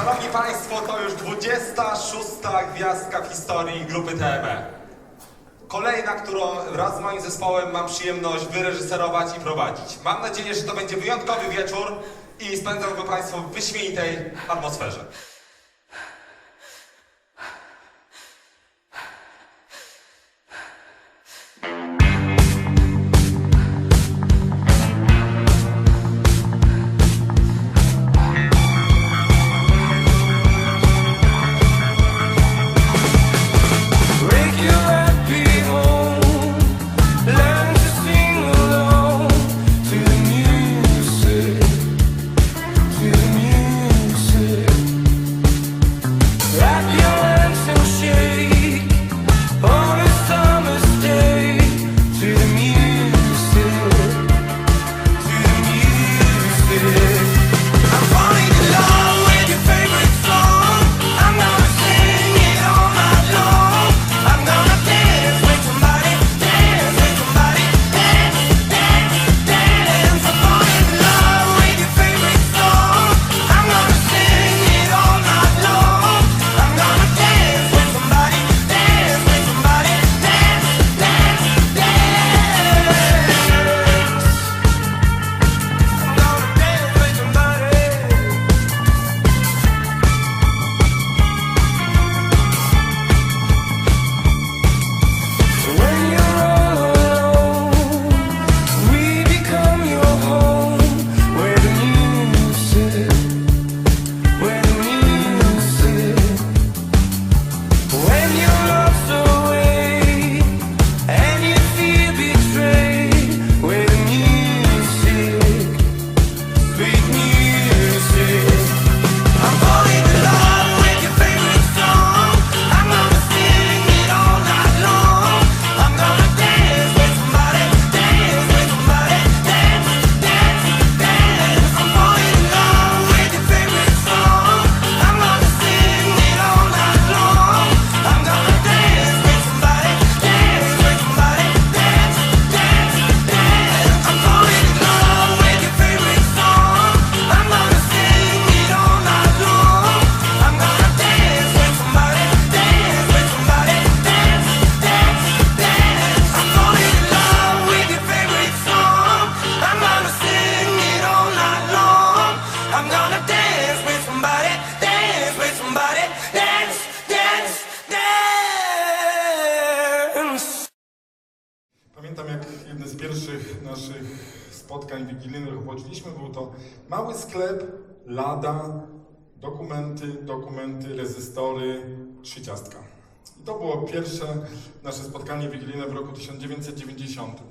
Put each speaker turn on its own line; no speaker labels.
Szanowni Państwo, to już 26. gwiazdka w historii grupy TME. Kolejna, którą wraz z moim zespołem mam przyjemność wyreżyserować i prowadzić. Mam nadzieję, że to będzie wyjątkowy wieczór i spędzą go Państwo w wyśmienitej atmosferze.
naszych spotkań wigilijnych obchodziliśmy, był to mały sklep, lada, dokumenty, dokumenty, rezystory, trzy ciastka. I to było pierwsze nasze spotkanie wigilijne w roku 1990.